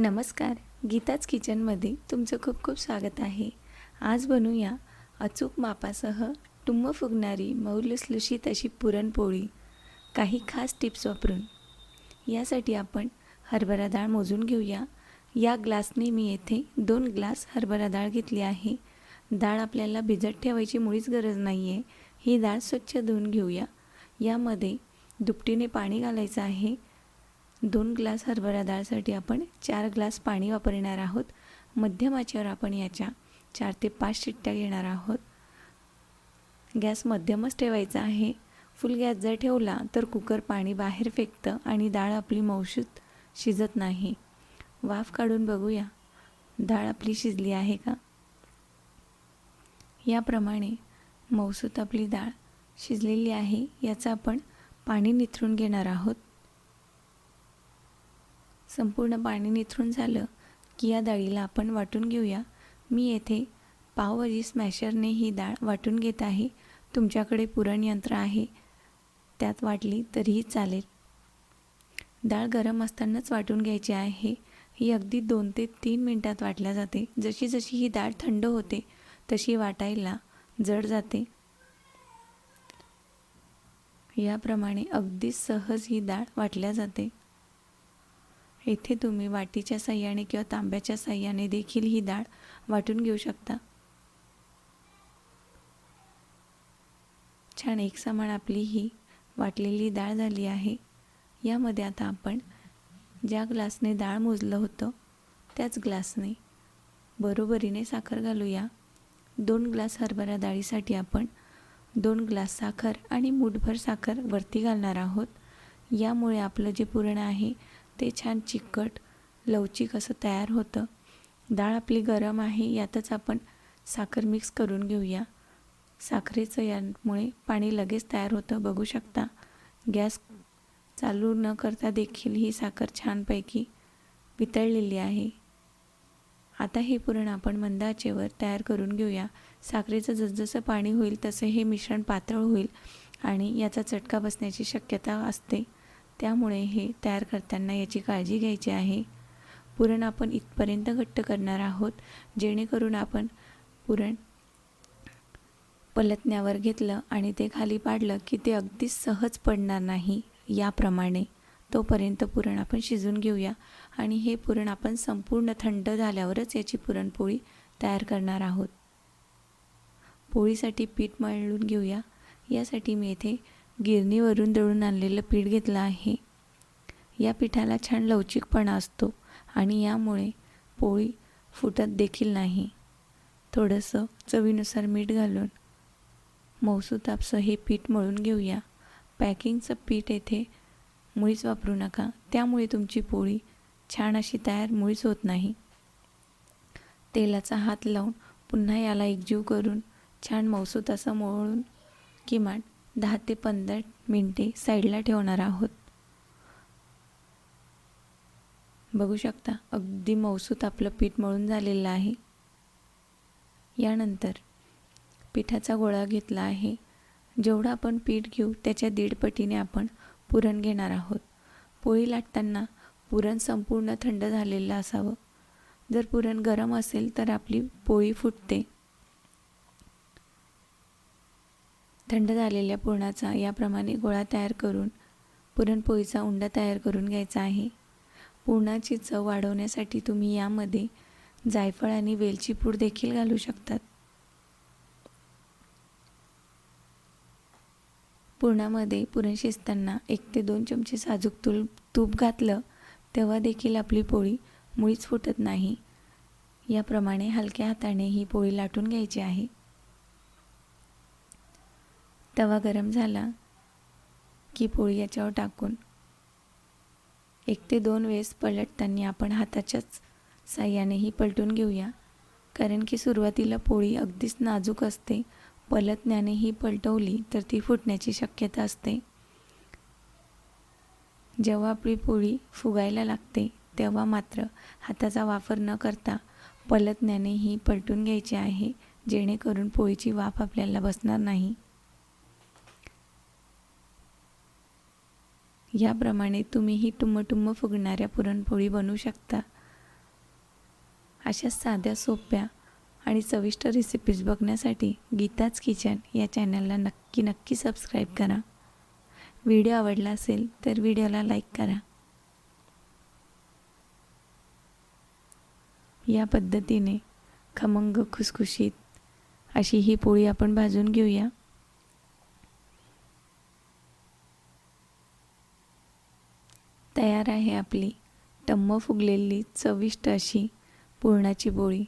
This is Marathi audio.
नमस्कार. गीताच किचनमध्ये तुमचं खूप खूप स्वागत आहे. आज बनवूया अचूक मापासह टुम्म फुगणारी मऊ अशी पुरणपोळी. काही खास टिप्स वापरून. यासाठी आपण हरभरा डाळ मोजून घेऊया. या ग्लासने मी येथे दोन ग्लास हरभरा डाळ घेतली आहे. डाळ आपल्याला भिजत ठेवायची मुळीच गरज नाही आहे ही डाळ स्वच्छ धुवून घेऊया. यामध्ये दुपटीने पाणी घालायचं आहे. दोन ग्लास हरभरा डाळसाठी आपण चार ग्लास पाणी वापरणार आहोत. मध्यम आचेवर आपण याच्या चार ते पाच शिट्ट्या घेणार आहोत. गॅस मध्यमच ठेवायचा आहे. फुल गॅस जर ठेवला तर कुकर पाणी बाहेर फेकतं आणि डाळ आपली मौशूत शिजत नाही. वाफ काढून बघूया. डाळ आपली शिजली आहे का? याप्रमाणे मौसूत आपली डाळ शिजलेली आहे. याचं आपण पाणी निथरून घेणार आहोत. संपूर्ण पाणी निथरून झालं की या डाळीला आपण वाटून घेऊया. मी येथे पावभाजी स्मॅशरने ही डाळ वाटून घेत आहे. तुमच्याकडे पुरण यंत्र आहे. त्यात वाटली तरीही चालेल. डाळ गरम असतानाच वाटून घ्यायची आहे. ही अगदी दोन ते तीन मिनटात वाटल्या जाते. जशी जशी ही डाळ थंड होते तशी वाटायला जड जाते. याप्रमाणे अगदी सहज ही डाळ वाटल्या जाते. येथे तुम्ही वाटीच्या साह्याने किंवा तांब्याच्या साह्याने देखील ही डाळ वाटून घेऊ शकता. छान एकसमान आपली ही वाटलेली डाळ झाली आहे. यामध्ये आता आपण ज्या ग्लासने डाळ मोजलं होतं त्याच ग्लासने बरोबरीने साखर घालूया. दोन ग्लास हरभरा डाळीसाठी आपण दोन ग्लास साखर आणि मूठभर साखर वरती घालणार आहोत. यामुळे आपलं जे पुरण आहे ते छान चिकट लवचिक असं तयार होतं. डाळ आपली गरम आहे यातच आपण साखर मिक्स करून घेऊया. साखरेचं यामुळे पाणी लगेच तयार होतं बघू शकता. गॅस चालू न करता देखील ही साखर छानपैकी वितळलेली आहे. आता हे पुरण आपण मंद आचेवर तयार करून घेऊया. साखरेचं जसजसं पाणी होईल तसं हे मिश्रण पातळ होईल आणि याचा चटका बसण्याची शक्यता असते. त्यामुळे हे तयार करताना याची काळजी घ्यायची आहे. पुरण आपण इथपर्यंत घट्ट करणार आहोत. जेणेकरून आपण पुरण पलटण्यावर घेतलं आणि ते खाली पाडलं की ते अगदी सहज पडणार नाही. याप्रमाणे तोपर्यंत पुरण आपण शिजून घेऊया आणि हे पुरण आपण संपूर्ण थंड झाल्यावरच याची पुरणपोळी तयार करणार आहोत. पोळीसाठी पीठ मळून घेऊया. यासाठी मी येथे गिरणीवरून दळून आणलेलं पीठ घेतलं आहे. या पिठाला छान लवचिकपणा असतो आणि यामुळे पोळी फुटत देखील नाही. थोडंसं चवीनुसार मीठ घालून मौसूतापसं हे पीठ मळून घेऊया. पॅकिंगचं पीठ येथे मुळीच वापरू नका. त्यामुळे तुमची पोळी छान अशी तयार मुळीच होत नाही. तेलाचा हात लावून पुन्हा याला एकजीव करून छान मौसूत असं मळून किमान दहा ते पंधरा मिनटे साईडला ठेवणार आहोत. बघू शकता अगदी मौसूत आपलं पीठ मळून झालेलं आहे. यानंतर पिठाचा गोळा घेतला आहे. जेवढं आपण पीठ घेऊ त्याच्या दीड पटीने आपण पुरण घेणार आहोत. पोळी लाटताना पुरण संपूर्ण थंड झालेलं असावं. जर पुरण गरम असेल तर आपली पोळी फुटते. थंड झालेल्या पुरणाचा याप्रमाणे गोळा तयार करून पुरणपोळीचा उंडा तयार करून घ्यायचा आहे. पुरणाची चव वाढवण्यासाठी तुम्ही यामध्ये जायफळ आणि वेलची पूड देखील घालू शकतात. पुरणामध्ये पुरण शिजताना एक ते दोन चमचे साजूक तूल तूप घातलं तेव्हा देखील आपली पोळी मुळीच फुटत नाही. याप्रमाणे हलक्या हाताने ही पोळी लाटून घ्यायची आहे. तवा गरम झाला की पोळी याच्यावर टाकून. एक ते दोन वेळेस पलटताना आपण हाताच्याच साह्यानेही पलटून घेऊया. कारण की सुरुवातीला पोळी अगदीच नाजूक असते. पलटण्याने ही पलटवली तर ती फुटण्याची शक्यता असते. जेव्हा आपली पोळी फुगायला लागते तेव्हा मात्र हाताचा वापर न करता पलटण्याने ही पलटून घ्यायची आहे जेणेकरून पोळीची वाफ आपल्याला बसणार नाही. याप्रमाणे तुम्हीही टुम्म फुगणाऱ्या पुरणपोळी बनवू शकता. अशा साध्या सोप्या आणि चविष्ट रेसिपीज बघण्यासाठी गीताच किचन या चॅनलला नक्की नक्की सबस्क्राईब करा. व्हिडिओ आवडला असेल तर व्हिडिओला लाईक करा. या पद्धतीने खमंग खुसखुशीत अशी ही पोळी आपण भाजून घेऊया. तयार आहे आपली. टम्म फुगलेली चविष्ट अशी पुरणाची पोळी